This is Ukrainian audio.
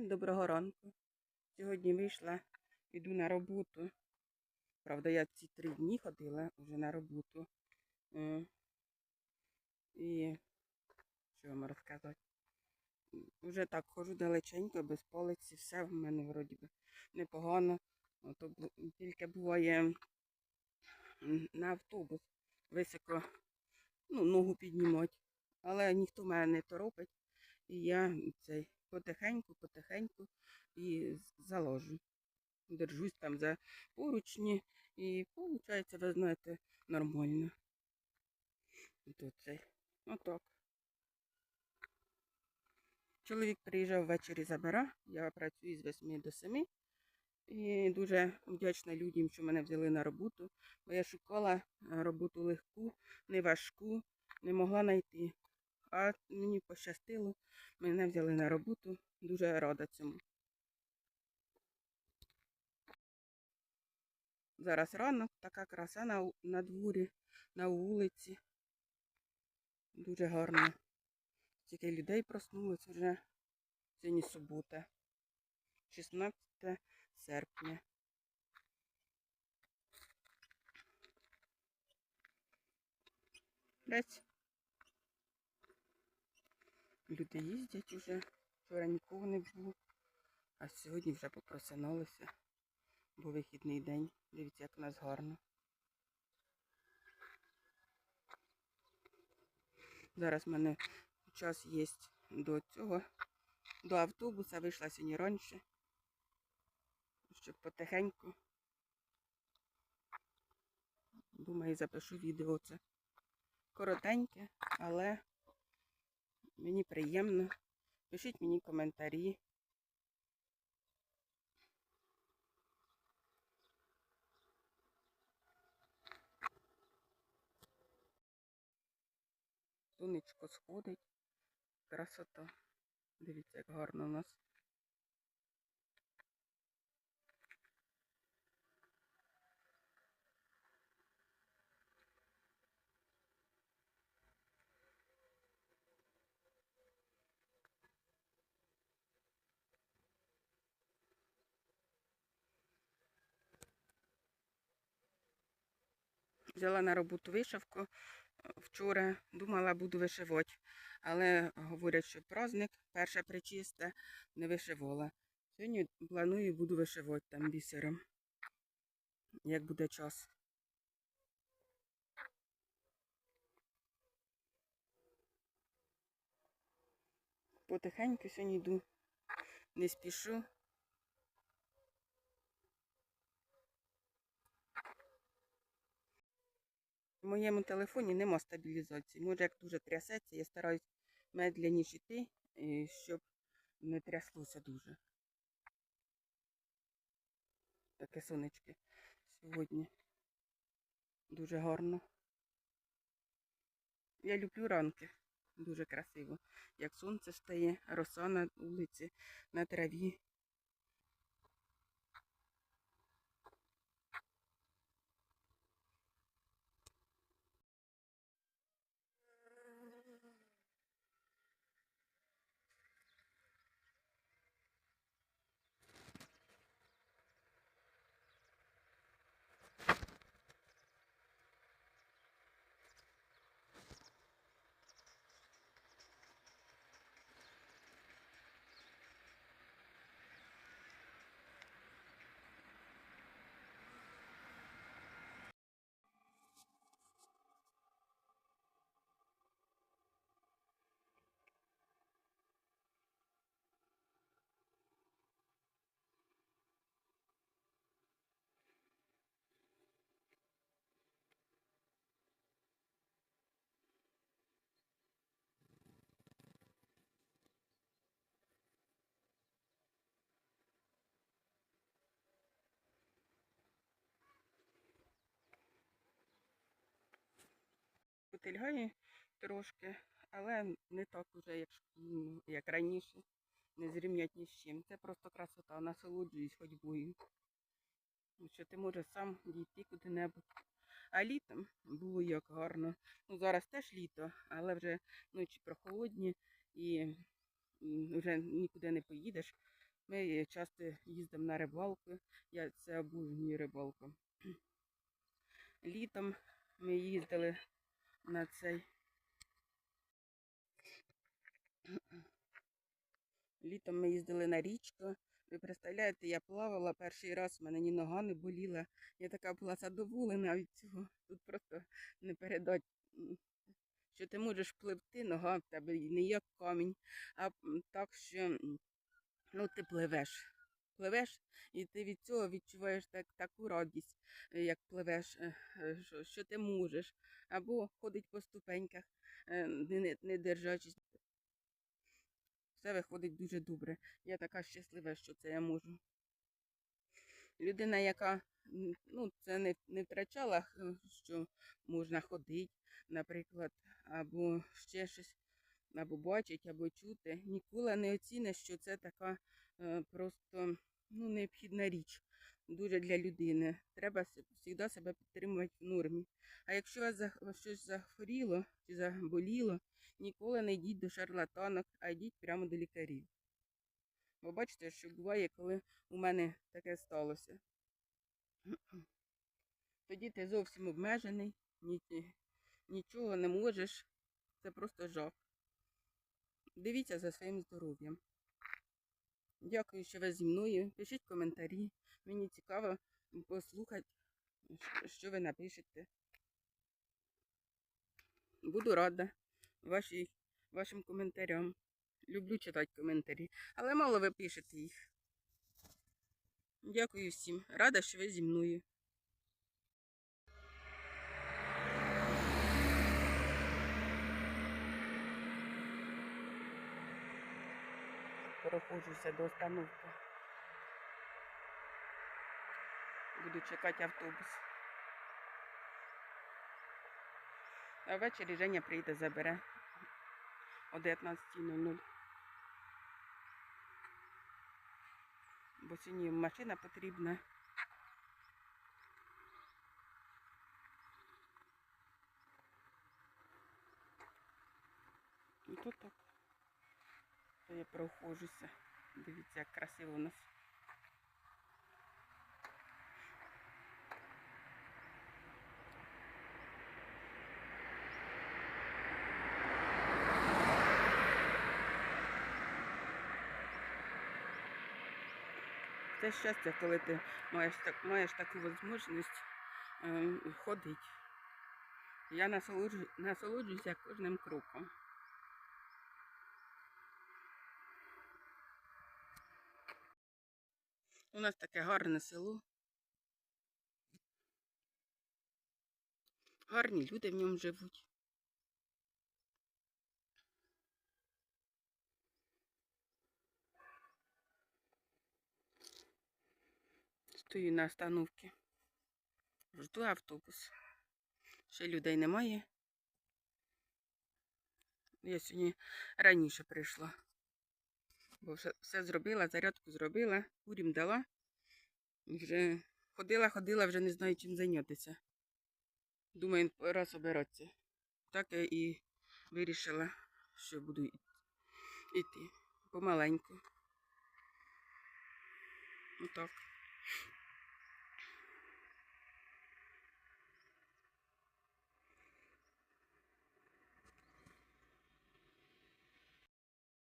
Всім доброго ранку. Сьогодні вийшла, йду на роботу. Правда, я ці три дні ходила вже на роботу. Е, І що вам розказати? Вже так ходжу далеченько, без полиці, все в мене вроді би непогано. Ото тільки буває на автобус високо ну, ногу піднімати. Але ніхто мене не торопить. І я цей потихеньку, потихеньку і заложу. Держусь там за поручні і виходить, ви знаєте, нормально. Тут. Отак. Чоловік приїжджав ввечері забира. Я працюю з 8 до 7. І дуже вдячна людям, що мене взяли на роботу. Бо я шукала е, роботу легку, не важку, не могла знайти. А мені пощастило, мене взяли на роботу. Дуже рада цьому. Зараз ранок, така краса на, на дворі, на вулиці. Дуже гарно. Тільки людей проснулось вже. Сьогодні субота. 16 серпня. Десь. Люди їздять уже. Вчора нікого не було. А сьогодні вже попросиналися. Бо вихідний день. Дивіться, як у нас гарно. Зараз в мене час є до цього, до автобуса. Вийшла сьогодні раніше. Щоб потихеньку. Думаю, запишу відео це коротеньке, але мені приємно. Пишіть мені коментарі. Сонечко сходить. Красота. Дивіться, як гарно у нас. Взяла на роботу вишивку. Вчора думала, буду вишивати, але говорять, що праздник, перша причиста, не вишивала. Сьогодні планую, буду вишивати там бісером, як буде час. Потихеньку сьогодні йду, не спішу. В моєму телефоні нема стабілізації. Може, як дуже трясеться, я стараюсь медленніше йти, щоб не тряслося дуже. Таке сонечки сьогодні. Дуже гарно. Я люблю ранки. Дуже красиво. Як сонце стає, роса на вулиці, на траві. Потильгає трошки, але не так уже, як, як раніше. Не зрівнять ні з чим. Це просто красота, насолоджуюсь ходьбою. Ну, Що ти можеш сам дійти куди-небудь. А літом було як гарно. Ну зараз теж літо, але вже ночі прохолодні і вже нікуди не поїдеш. Ми часто їздимо на рибалку. Я це обожнюю рибалку. Літом ми їздили на цей. Літом ми їздили на річку. Ви представляєте, я плавала перший раз, в мене ні нога не боліла. Я така була задоволена від цього. Тут просто не передать, що ти можеш пливти, нога в тебе не як камінь, а так, що ну, ти пливеш. Пливеш, і ти від цього відчуваєш так, таку радість, е, як пливеш, е, е, що, що ти можеш. Або ходить по ступеньках, не, не, держачись. Все виходить дуже добре. Я така щаслива, що це я можу. Людина, яка ну, це не, не втрачала, що можна ходити, наприклад, або ще щось, або бачить, або чути, ніколи не оцінить, що це така е, просто ну, необхідна річ. Дуже для людини. Треба завжди себе підтримувати в нормі. А якщо вас щось захворіло чи заболіло, ніколи не йдіть до шарлатанок, а йдіть прямо до лікарів. Бо бачите, що буває, коли у мене таке сталося. Тоді ти зовсім обмежений, нічого не можеш. Це просто жах. Дивіться за своїм здоров'ям. Дякую, що ви зі мною. Пишіть коментарі. Мені цікаво послухати, що- ви напишете. Буду рада вашій, вашим коментарям. Люблю читати коментарі, але мало ви пишете їх. Дякую всім. Рада, що ви зі мною. Проходжуся до остановки. Буду чекати автобус. А ввечері Женя прийде, забере о 19.00. Бо сьогодні машина потрібна. І тут так. То я проходжуся. Дивіться, як красиво у нас. Це щастя, коли ти маєш, так, маєш таку можливість е, ходити. Я насолоджуюся кожним кроком. У нас таке гарне село. Гарні люди в ньому живуть. Стою на остановці. Жду автобус. Ще людей немає. Я сьогодні раніше прийшла. Бо все, все зробила, зарядку зробила, курім дала. Вже ходила, ходила, вже не знаю, чим зайнятися. Думаю, раз обиратися. Так я і вирішила, що буду йти помаленьку. Отак.